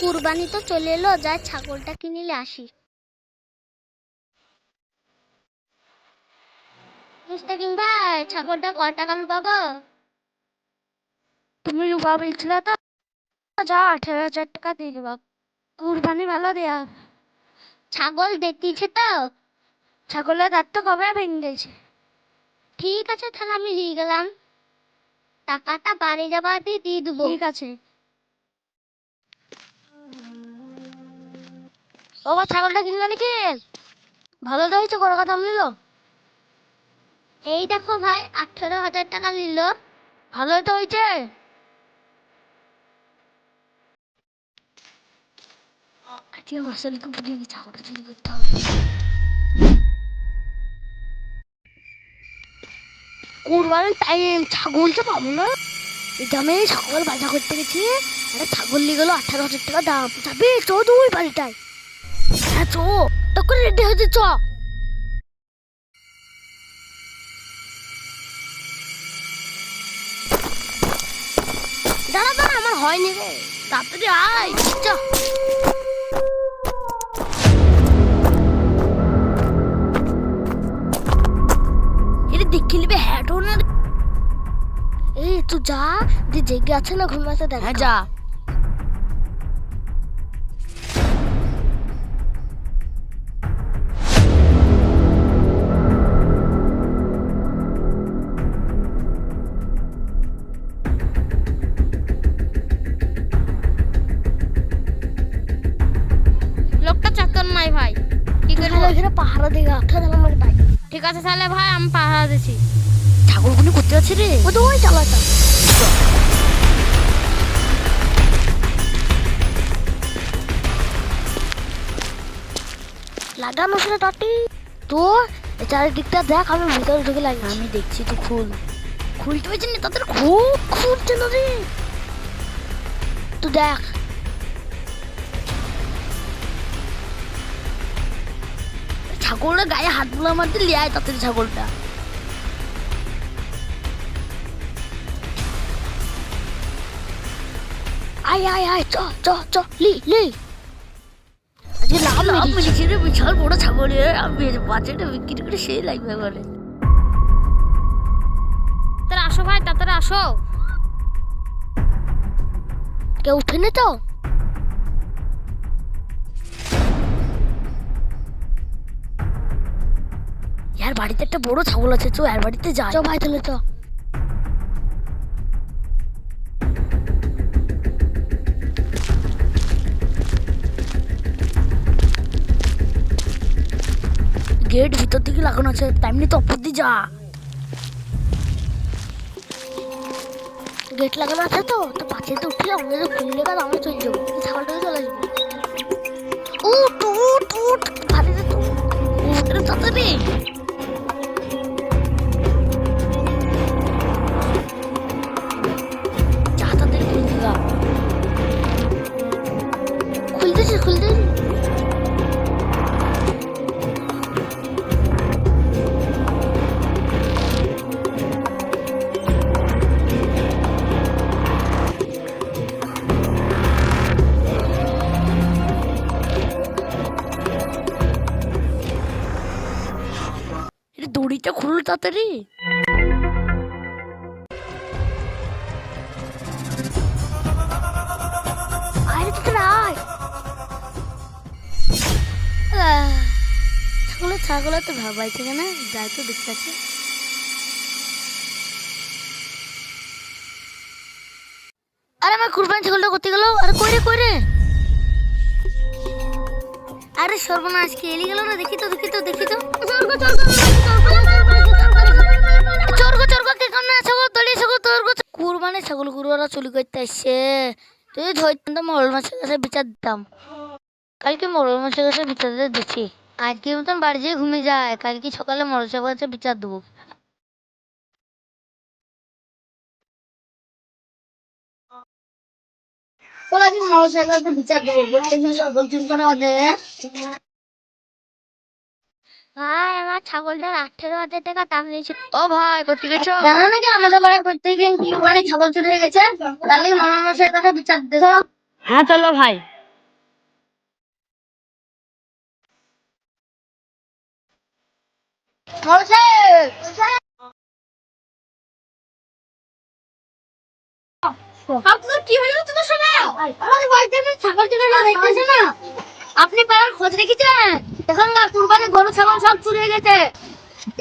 কুরবানি তো চলে এলো যাই ছাগলটা কিনিলে আসি। ভাই ছাগলটা কয় টাকা পাবো? তুমি রূপা বলছিলে তো যা আঠেরো হাজার টাকা দিয়ে দেবা। কুরবানি ভালো দেয়া। ছাগল দেখতেছে তো? ছাগলের দাঁত তো কবে ভেঙে গেছে ঠিক আছে তাহলে আমি দিয়ে গেলাম। টাকাটা বাড়ি যাবার দিয়ে দিয়ে দেবো। ঠিক আছে। ও বা ছাগলটা কিনলো নাকি ভালো তো হয়েছে কোনো কথা নিল এই দেখো ভাই আঠেরো হাজার টাকা নিল। ভালো তো হয়েছে? আজকে মাসালিকে বুঝিয়ে ছাগলটা চুরি করতে হবে। কুরবানির টাইম ছাগল তো পাবো না। এই দামে ছাগল বাজার করতে গেছি একটা ছাগল নিয়ে গেলো আঠারো হাজার টাকা দাম। যাবে? চ তুই বাড়িটায়। হ্যাঁ চ তখন রেডি হয়েছে, চ। দাঁড়া দাঁড়া, আমার হয়নি রে। তাড়াতাড়ি আয়, চ। এটা দেখে নিবে না এই তুই যা, যে জেগে আছে না, ঘুমাতে দেখ। হ্যাঁ যা। ঠিক আছে তাহলে ভাই আমি পাহারা দিছি ছাগলগুনি করতে যাচ্ছে রে? ও তো ওই চালাটা লাগানো টাটি তো চারিদিকটা দেখ আমি ভিতরে ঢুকে লাগি আমি দেখছি তো খুল। খুলতে পেরেছি না তাদের খুব না রে তুই দেখ ছাগলটা গায়ে হাত বুলা মারতে লিয়ায় তাদের ছাগলটা। আয় আয় আয় চ চ চ লি লি। আজকে লাভ মেরেছি। রে বিশাল বড় ছাগল আমি বাচ্চাটা বিক্রি করে সেই লাগবে বলে তাড়াতাড়ি আসো ভাই তাড়াতাড়ি আসো। কেউ উঠেনি তো? ইয়ার বাড়িতে একটা বড় ছাগল আছে চো এর বাড়িতে যা চো ভাই তাহলে চ। গেট ভিতর দিকে লাগানো আছে তেমনি তো অপর দিয়ে যা। গেট লাগানো আছে তো তো পাশে তো উঠলে আমাদের খুললে গেল আমরা চলে যাব? এই তাড়াতাড়ি। ছাগলের ছাগলের তো ভাবাইছে কেন? যাই তো দেখতে আছে আরে আমার কুরবানি ছাগলটা করতে গেল? আরে কই রে কই রে? আরে সর্বনাশ, কে এলি গেল না? দেখি তো দেখি তো দেখি তো। চর্গ কে ছাগল তলি ছাগল তোর্গ কুরবানি ছাগল গুরুরা চুরি করতে আসছে। তুই ধরতাম মরল মাছের কাছে বিচার দিতাম কালকে মরল মাছের কাছে বিচার দিয়ে দিচ্ছি। আজকের মতন বাড়ি যেয়ে ঘুমিয়ে যায় কালকে সকালে মরল মাছের কাছে বিচার দেবো। ভাই আমার ছাগলটার আঠেরো হাজার টাকা দাম ও ভাই কোথায় গেছো? জানো নাকি আমাদের বাড়ি কি মানে ছাগল চলে গেছে? তাহলে বিচার হ্যাঁ চলো ভাই। কি আমাদের বাড়িতে ছাগল গেছে। না আপনি পাড়ার খোঁজ রেখেছেন? এখন কুরবানি গরু ছাগল সব চুরি হয়ে গেছে।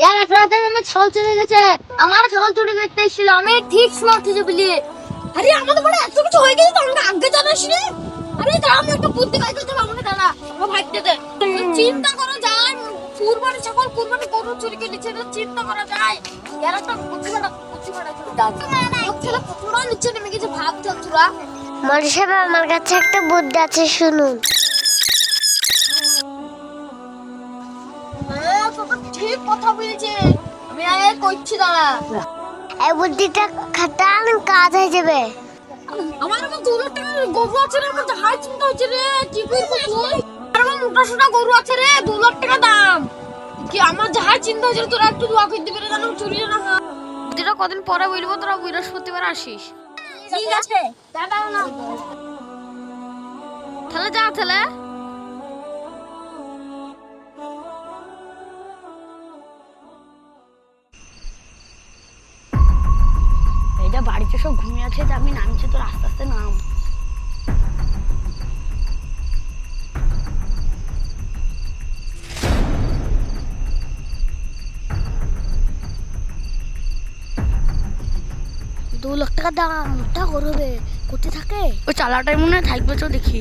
আমার ছাগল চুরি গেছে। আমার ছাগল চুরি করতে এসেছিল। আমি ঠিক সময় খুঁজে পেলি আরে আমাদের বড় এত কিছু হয়ে গেছে তো? আমাকে আগে জানাস নি? আরে দাঁড়া আমি একটা বুদ্ধি কাজ করতে পারব না দাঁড়া। আমার ভাইতে দে। চিন্তা করা যায় কুরবানি ছাগল কুরবানি গরু চুরি করে নিচ্ছে চিন্তা করা যায় এরা তো বুদ্ধি বাড়া বুদ্ধি বাড়া ছেলে পুরো নিচে নেমে গেছে ভাবতে তোরা মরি আমার কাছে একটা বুদ্ধি আছে শুনুন। ঠিক কথা বলেছে। আমি আগে করছি দাঁড়া এই বুদ্ধিটা খাটান কাজ হয়ে যাবে। আমার লাখ গরু আছে রে আমার হাই চিন্তা হচ্ছে রে কি করব তুই আর আমার মোটা সোটা গরু আছে রে দু লাখ টাকা দাম। কি আমার যাহা চিন্তা হচ্ছে রে, তোরা একটু দোয়া করতে পেরে জানো চুরি না হয়। বুদ্ধিটা কদিন পরে বলব তোরা বৃহস্পতিবার আসিস। ঠিক আছে তাহলে যা তাহলে। সব ঘুমিয়ে আছে যে আমি নামছি তোর আস্তে আস্তে নাম। দু লাখ টাকা দাম ওটা করবে কোথায় থাকে? ওই চালাটাই মনে হয় থাকবে তো দেখি।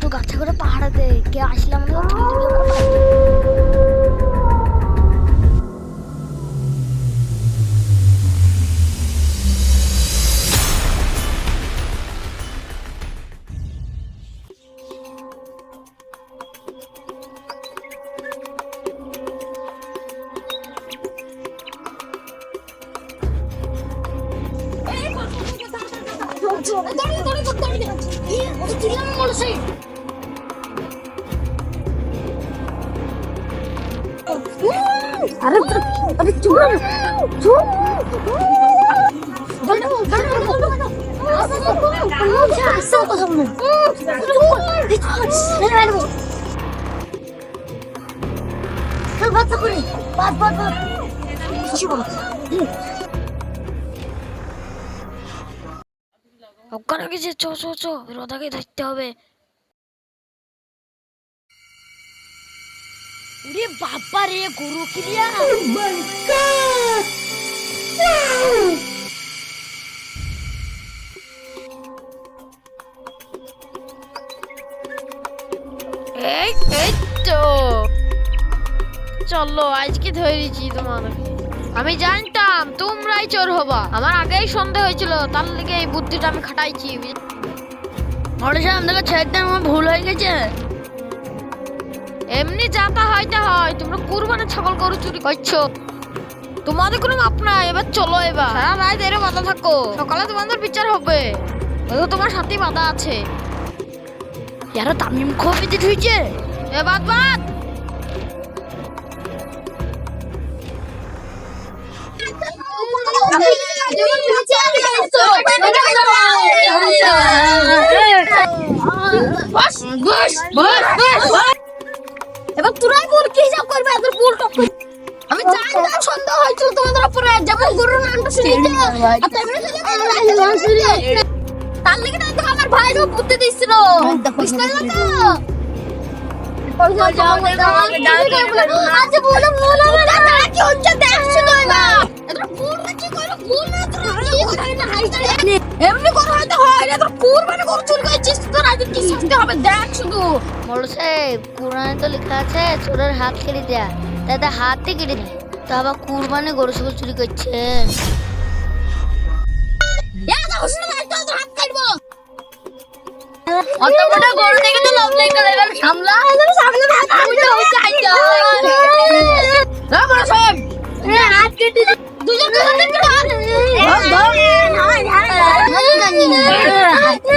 তো গাছে করে পাহাড়াতে কে আসলাম আমাকে দাঁড়িয়ে দাঁড়িয়ে দাঁড়িয়ে দাঁড়িয়ে ওকে চিল্লাম বলেছে আরে আরে চুপ ওখানে গেছে চো চো চো রোদাকে ধরতে হবে। ওরে বাবা রে গরু এই এই তো। চলো আজকে ধরেছি তোমার আমি জানতাম তোমরাই চোর হবা। আমার আগেই সন্দেহ হয়েছিল তার লেগে এই বুদ্ধিটা আমি খাটাইছি। মরে সাহেব দেখো ছেড়ে আমার ভুল হয়ে গেছে। এমনি যাতা হয়তে হয় তোমরা কুরবানি ছাগল গরু চুরি করছ। তোমাদের কোনো মাপ নাই এবার চলো এবার। সারা রাত এরও বাধা থাকো সকালে তোমাদের বিচার হবে। ওই তোমার সাথে বাধা আছে। ইয়ারা তামিম খোপে দিয়ে ধুইছে। এ বাদ বাদ! এবার তোরাই বল কি হিসাব করবে? এদের ভুল টপ আমি জানি না সন্দেহ হয়েছিল তোমাদের উপরে। যেমন গরুর নামটা শুনিয়েছে তার লেগে না তো আমার ভাই তো বুদ্ধি দিছিল বুঝতে তো? আচ্ছা বলো বলো কি হচ্ছে দেখছ না এমনি করে হয়তো হয় না তোর কুরবানি করে চুরি করেছিস তোর আজ কি শাস্তি হবে? দেখ শুধু। মোড় সাহেব কোরআনে তো লেখা আছে চোরের হাত কেটে দেয়া। দাদা হাতে কেটে দেয় তা আবার কুরবানি গরু ছাগল চুরি তোর কাটবো। অত বড় গরু দেখে তো লাভ নেই করে এবার সামলা। সামনে হাত না সাহেব কেটে 누나도 선생님 하는. 뭐? 뭐? 뭐?